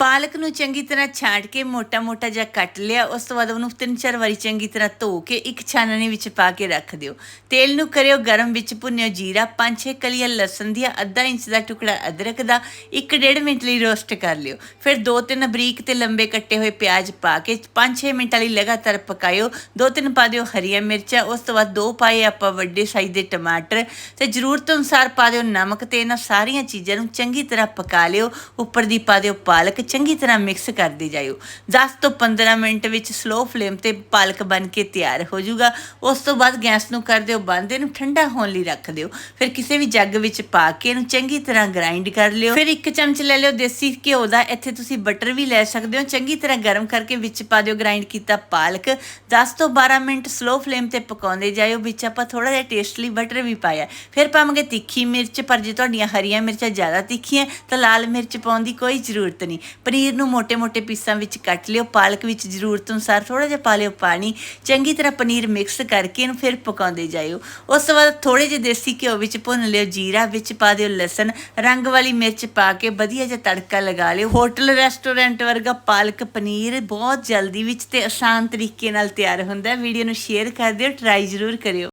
ਪਾਲਕ ਨੂੰ ਚੰਗੀ ਤਰ੍ਹਾਂ ਛਾਂਟ ਕੇ ਮੋਟਾ-ਮੋਟਾ ਜਿਹਾ ਕੱਟ ਲਿਆ, ਉਸ ਤੋਂ ਬਾਅਦ ਉਹਨੂੰ ਤਿੰਨ ਚਾਰ ਵਾਰੀ ਚੰਗੀ ਤਰ੍ਹਾਂ ਧੋ ਕੇ ਇੱਕ ਛਾਨਣੀ ਵਿੱਚ ਪਾ ਕੇ ਰੱਖ ਦਿਓ। ਤੇਲ ਨੂੰ ਕਰਿਓ ਗਰਮ ਵਿੱਚ ਭੁੰਨਿਓ ਜੀਰਾ 5-6 ਕਲੀਆਂ ਲਸਣ ਦੀਆਂ ਅੱਧਾ ਇੰਚ ਦਾ ਟੁਕੜਾ ਅਦਰਕ ਦਾ 1.5 ਮਿੰਟ ਲਈ ਰੋਸਟ ਕਰ ਲਿਓ। ਫਿਰ ਦੋ ਤਿੰਨ ਬਰੀਕ ਤੇ ਲੰਬੇ ਕੱਟੇ ਹੋਏ ਪਿਆਜ਼ ਪਾ ਕੇ 5-6 ਮਿੰਟਾਂ ਲਈ ਲਗਾਤਾਰ ਪਕਾਇਓ। ਦੋ ਤਿੰਨ ਪਾ ਦਿਓ ਹਰੀਆਂ ਮਿਰਚਾਂ, ਉਸ ਤੋਂ ਬਾਅਦ ਦੋ ਪਾਏ ਆਪਾਂ ਵੱਡੇ ਸਾਈਜ਼ ਦੇ ਟਮਾਟਰ ਤੇ ਜ਼ਰੂਰਤ ਅਨੁਸਾਰ ਪਾ ਦਿਓ ਨਮਕ ਤੇ ਇਹਨਾਂ ਸਾਰੀਆਂ ਚੀਜ਼ਾਂ ਨੂੰ ਚੰਗੀ ਤਰ੍ਹਾਂ ਪਕਾ ਲਿਓ। ਉੱਪਰ ਦੀ ਪਾ ਦਿਓ ਪਾਲਕ ਚੰਗੀ ਤਰ੍ਹਾਂ ਮਿਕਸ ਕਰਦੇ ਜਾਇਓ। 10 ਤੋਂ 15 ਮਿੰਟ ਵਿੱਚ ਸਲੋ ਫਲੇਮ ਤੇ ਪਾਲਕ ਬਣ ਕੇ ਤਿਆਰ ਹੋ ਜਾਊਗਾ। ਉਸ ਤੋਂ ਬਾਅਦ ਗੈਸ ਨੂੰ ਕਰ ਦਿਓ ਬੰਦ, ਇਹਨੂੰ ਠੰਡਾ ਹੋਣ ਲਈ ਰੱਖ ਦਿਓ। ਫਿਰ ਕਿਸੇ ਵੀ ਜੱਗ ਵਿੱਚ ਪਾ ਕੇ ਇਹਨੂੰ ਚੰਗੀ ਤਰ੍ਹਾਂ ਗ੍ਰਾਈਂਡ ਕਰ ਲਿਓ। ਫਿਰ ਇੱਕ ਚਮਚ ਲੈ ਲਿਓ ਦੇਸੀ ਘਿਓ ਦਾ, ਇੱਥੇ ਤੁਸੀਂ ਬਟਰ ਵੀ ਲੈ ਸਕਦੇ ਹੋ। ਚੰਗੀ ਤਰ੍ਹਾਂ ਗਰਮ ਕਰਕੇ ਵਿੱਚ ਪਾ ਦਿਓ ਗ੍ਰਾਈਂਡ ਕੀਤਾ ਪਾਲਕ। 10 ਤੋਂ 12 ਮਿੰਟ ਸਲੋ ਫਲੇਮ ਤੇ ਪਕਾਉਂਦੇ ਜਾਇਓ। ਵਿੱਚ ਆਪਾਂ ਥੋੜਾ ਜਿਹਾ ਟੇਸਟ ਲਈ ਬਟਰ ਵੀ ਪਾਇਆ। ਫਿਰ ਪਾਵਾਂਗੇ ਤਿੱਖੀ ਮਿਰਚ, ਪਰ ਜੇ ਤੁਹਾਡੀਆਂ ਹਰੀਆਂ ਮਿਰਚਾਂ ਜ਼ਿਆਦਾ ਤਿੱਖੀਆਂ, ਤਾਂ ਲਾਲ ਮਿਰਚ ਪਾਉਣ ਦੀ ਕੋਈ ਜ਼ਰੂਰਤ ਨਹੀਂ। ਪਨੀਰ ਨੂੰ ਮੋٹے-ਮੋٹے ਪੀਸਾਂ ਵਿੱਚ ਕੱਟ ਲਿਓ, ਪਾਲਕ ਵਿੱਚ ਜ਼ਰੂਰਤ ਅਨੁਸਾਰ ਥੋੜਾ ਜਿਹਾ ਪਾ ਲਿਓ ਪਾਣੀ, ਚੰਗੀ ਤਰ੍ਹਾਂ ਪਨੀਰ ਮਿਕਸ ਕਰਕੇ ਇਹਨੂੰ ਫਿਰ ਪਕਾਉਂਦੇ ਜਾਇਓ। ਉਸ ਤੋਂ ਬਾਅਦ ਥੋੜੇ ਜਿਹੇ ਦੇਸੀ ਘਿਓ ਵਿੱਚ ਭੁੰਨ ਲਿਓ, ਜੀਰਾ ਵਿੱਚ ਪਾ ਦਿਓ ਲਸਣ, ਰੰਗ ਵਾਲੀ ਮਿਰਚ ਪਾ ਕੇ ਵਧੀਆ ਜਿਹਾ ਤੜਕਾ ਲਗਾ ਲਿਓ। ਹੋਟਲ, ਰੈਸਟੋਰੈਂਟ ਵਰਗਾ ਪਾਲਕ ਪਨੀਰ ਬਹੁਤ ਜਲਦੀ ਵਿੱਚ ਤੇ ਆਸਾਨ ਤਰੀਕੇ ਨਾਲ ਤਿਆਰ ਹੁੰਦਾ ਹੈ। ਵੀਡੀਓ ਨੂੰ ਸ਼ੇਅਰ ਕਰ ਦਿਓ, ਟਰਾਈ ਜ਼ਰੂਰ ਕਰਿਓ।